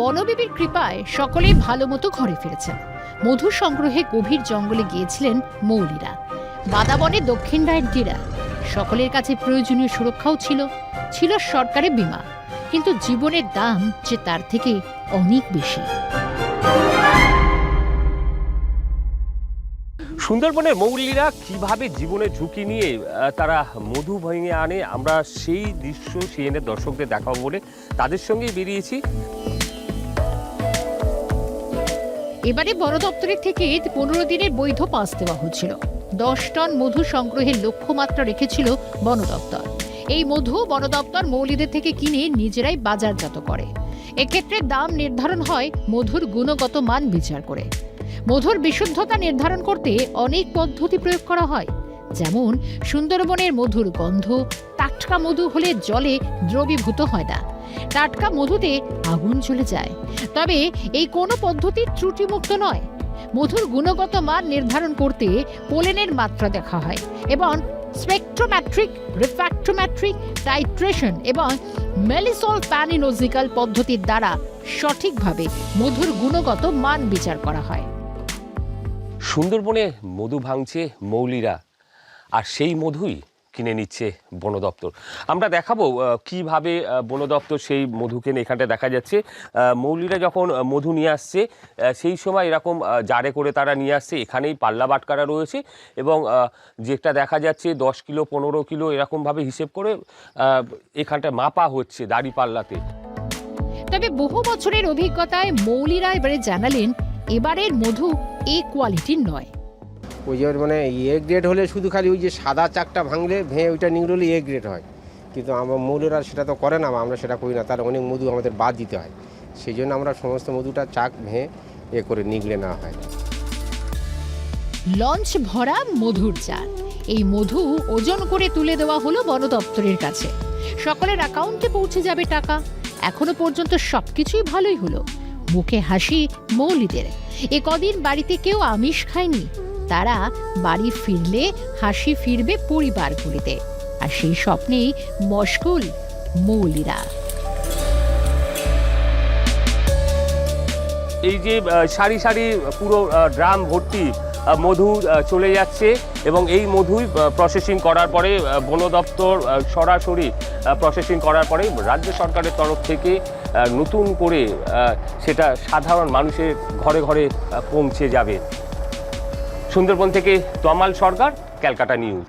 বনবিবির কৃপায় সকলেই ভালো মতো ঘরে ফিরেছেন। মধু সংগ্রহে গভীর জঙ্গলে গিয়েছিলেন মৌলিরা। বাদাবনে দক্ষিণ রায়ের ডেরা। সকলের কাছে প্রয়োজনীয় সুরক্ষাও ছিল। ছিল সরকারি বীমা। কিন্তু জীবনের দাম যে তার থেকে অনেক বেশি। সুন্দরবনের মৌলিরা কীভাবে জীবনের ঝুঁকি নিয়ে তারা মধু ভেঙে আনে, আমরা সেই দৃশ্য সিএনএর দর্শকদের দেখাবো বলে তাদের সঙ্গেই বেরিয়েছি। এবারে বড় দপ্তরের থেকে পনেরো দিনের বৈধ পাস দেওয়া হয়েছিল। দশ টন মধু সংগ্রহের লক্ষ্যমাত্রা রেখেছিল বন দপ্তর। এই মধু বন দপ্তর মৌলিদের থেকে কিনে নিজেরাই বাজারজাত করে। এক্ষেত্রে দাম নির্ধারণ হয় মধুর গুণগত মান বিচার করে। মধুর বিশুদ্ধতা নির্ধারণ করতে অনেক পদ্ধতি প্রয়োগ করা হয়। যেমন সুন্দরবনের মধুর গন্ধ, টাটকা মধু হলে জলে দ্রবীভূত হয় না। টাটকা মধুতে আগুন চলে যায়। তবে এই কোনো পদ্ধতি ত্রুটিমুক্ত নয়। মধুর গুণগত মান নির্ধারণ করতে পোলেনের মাত্রা দেখা হয় এবং স্পেকট্রোম্যাট্রিক রিফ্যাক্ট্রোম্যাট্রিক টাইট্রেশন এবং মেলিসল প্যানিনোজিক্যাল পদ্ধতির দ্বারা সঠিকভাবে মধুর গুণগত মান বিচার করা হয়। সুন্দরবনে মধু ভাঙছে মৌলিরা। আর সেই মধুই কিনে নিচ্ছে বন দপ্তর। আমরা দেখাবো কীভাবে বন দপ্তর সেই মধু কেনে এখানটা দেখা যাচ্ছে। মৌলিরা যখন মধু নিয়ে আসছে সেই সময় এরকম জারে করে তারা নিয়ে আসছে। এখানেই পাল্লা বাটকারা রয়েছে এবং যেটা দেখা যাচ্ছে দশ কিলো, পনেরো কিলো এরকমভাবে হিসেব করে এখানটা মাপা হচ্ছে দাড়ি পাল্লাতে। তবে বহু বছরের অভিজ্ঞতায় মৌলিরা এবারে জানালেন, এবারের মধু এ কোয়ালিটির নয়। ওই যে মানে এ গ্রেড হলে শুধু খালি ওই যে সাদা চাকটা ভাঙলে ভেঙে ওইটা নিংড়লে এ গ্রেড হয়। কিন্তু আমার মৌলেরা সেটা তো করে না, আমরা সেটা করি না, তার অনেক মধু আমাদের বাদ দিতে হয়। সেই জন্য আমরা সমস্ত মধুটা চাক, ভেঙে এ করে নিগড়ে নেওয়া হয়। লঞ্চ ভরা মধুর চাল এই মধু ওজন করে তুলে দেওয়া হলো বন দপ্তরের কাছে। সকলের অ্যাকাউন্টে পৌঁছে যাবে টাকা। এখনও পর্যন্ত সবকিছুই ভালোই হলো। মুখে হাসি মৌলিদের। এ কদিন বাড়িতে কেউ আমিষ খায়নি। তারা বাড়ি ফিরলে, হাসি ফিরবে পরিবারগুলিতে। আর সেই স্বপ্নেই মশগুল, মৌলিরা। এই যে সারি সারি পুরো ড্রাম ভর্তি মধু চলে যাচ্ছে এবং এই মধুই প্রসেসিং করার পরে বন দপ্তর সরাসরি প্রসেসিং করার পরে রাজ্য সরকারের তরফ থেকে নতুন করে সেটা সাধারণ মানুষের ঘরে ঘরে পৌঁছে যাবে। সুন্দরবন থেকে তমাল সরকার ক্যালকাটা নিউজ।